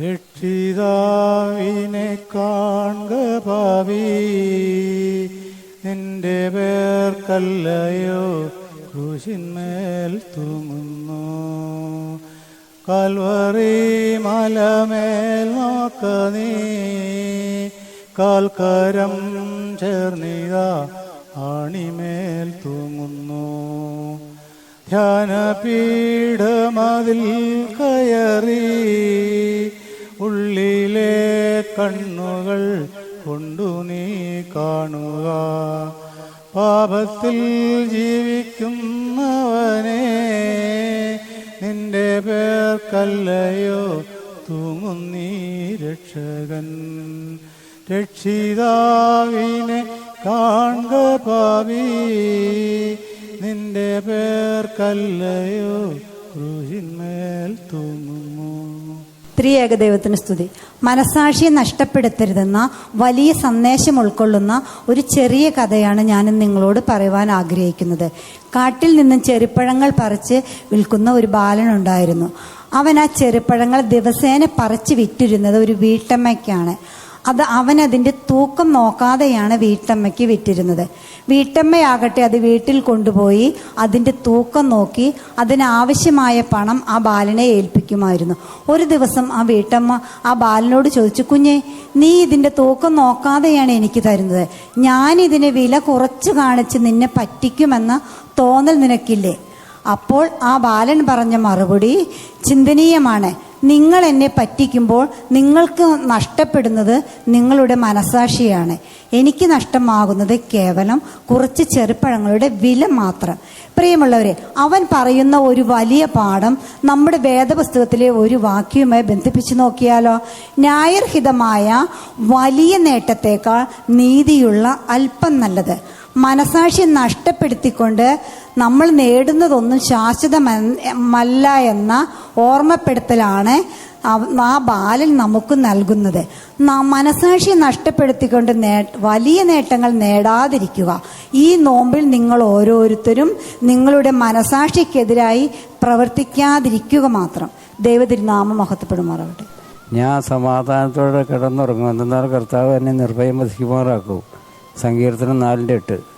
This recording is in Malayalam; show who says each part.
Speaker 1: രക്ഷിതാവിനെ കാണുക ഭാവി. നിന്റെ പേർക്കല്ലയോ ക്രൂശിന്മേൽ തൂങ്ങുന്നു. കൽവറി മലമേൽ നോക്ക നീ. കാൽക്കരം ചേർന്നിത ആണിമേൽ തൂങ്ങുന്നു. ധ്യാനപീഠമതിൽ കയറി. ഉള്ളിലെ കണ്ണുകൾ കൊണ്ടു നീ കാണുക. പാപത്തിൽ ജീവിക്കുന്നവനെ നിന്റെ പേർക്കല്ലയോ തൂങ്ങുന്നീ രക്ഷകൻ. രക്ഷിതാവിനെ കാണുക പാവി നിന്റെ പേർക്കല്ലയോ ക്രൂശിന്മേൽ തൂങ്ങുന്നു
Speaker 2: ത്രിയേക ദൈവത്തിന് സ്തുതി. മനസാക്ഷിയെ നഷ്ടപ്പെടുത്തരുതെന്ന വലിയ സന്ദേശം ഉൾക്കൊള്ളുന്ന ഒരു ചെറിയ കഥയാണ് ഞാൻ നിങ്ങളോട് പറയുവാൻ ആഗ്രഹിക്കുന്നത്. കാട്ടിൽ നിന്നും ചെറുപ്പഴങ്ങൾ പറിച്ച് വിൽക്കുന്ന ഒരു ബാലനുണ്ടായിരുന്നു അവൻ ആ ചെറുപ്പഴങ്ങൾ ദിവസേന പറിച്ച് വിറ്റിരുന്നത് ഒരു വീട്ടമ്മയ്ക്കാണ്. അത് അവൻ അതിന്റെ തൂക്കം നോക്കാതെയാണ് വീട്ടമ്മയ്ക്ക് വിറ്റിരുന്നത്. വീട്ടമ്മയാകട്ടെ അത് വീട്ടിൽ കൊണ്ടുപോയി അതിന്റെ തൂക്കം നോക്കി അതിനാവശ്യമായ പണം ആ ബാലനെ ഏൽപ്പിക്കുമായിരുന്നു. ഒരു ദിവസം ആ വീട്ടമ്മ ആ ബാലനോട് ചോദിച്ചു കുഞ്ഞെ നീ ഇതിന്റെ തൂക്കം നോക്കാതെയാണ് എനിക്ക് തരുന്നത്. ഞാൻ ഇതിന് വില കുറച്ച് കാണിച്ച് നിന്നെ പറ്റിക്കുമെന്ന തോന്നൽ നിനക്കില്ലേ? അപ്പോൾ ആ ബാലൻ പറഞ്ഞ മറുപടി ചിന്തനീയമാണ്. നിങ്ങൾ എന്നെ പറ്റിക്കുമ്പോൾ നിങ്ങൾക്ക് നഷ്ടപ്പെടുന്നത് നിങ്ങളുടെ മനസാക്ഷിയാണ് എനിക്ക് നഷ്ടമാകുന്നത് കേവലം കുറച്ച് ചെറുപ്പഴങ്ങളുടെ വില മാത്രം. പ്രിയമുള്ളവരെ അവൻ പറയുന്ന ഒരു വലിയ പാഠം നമ്മുടെ വേദപുസ്തകത്തിലെ ഒരു വാക്യവുമായി ബന്ധിപ്പിച്ചു നോക്കിയാലോ? ന്യായർഹിതമായ വലിയ നേട്ടത്തേക്കാൾ നീതിയുള്ള അല്പം നല്ലത്. മനസാക്ഷി നഷ്ടപ്പെടുത്തിക്കൊണ്ട് നമ്മൾ നേടുന്നതൊന്നും ശാശ്വതമല്ല എന്ന ഓർമ്മപ്പെടുത്തലാണ് ആ ബാലൻ നമുക്ക് നൽകുന്നത്. മനസാക്ഷി നഷ്ടപ്പെടുത്തിക്കൊണ്ട് നേ വലിയ നേട്ടങ്ങൾ നേടാതിരിക്കുക. ഈ നോമ്പിൽ നിങ്ങൾ ഓരോരുത്തരും നിങ്ങളുടെ മനസാക്ഷിക്കെതിരായി പ്രവർത്തിക്കാതിരിക്കുക മാത്രം. ദൈവതിരുനാമം മഹത്വപ്പെടുമാറാവട്ടെ.
Speaker 3: ഞാൻ സമാധാനത്തോടെ കിടന്നുറങ്ങും. എന്നാൽ കർത്താവ് എന്നെ നിർഭയം വധിക്കുമാറാക്കൂ സങ്കീർത്തനം നാലിന്റെ എട്ട്.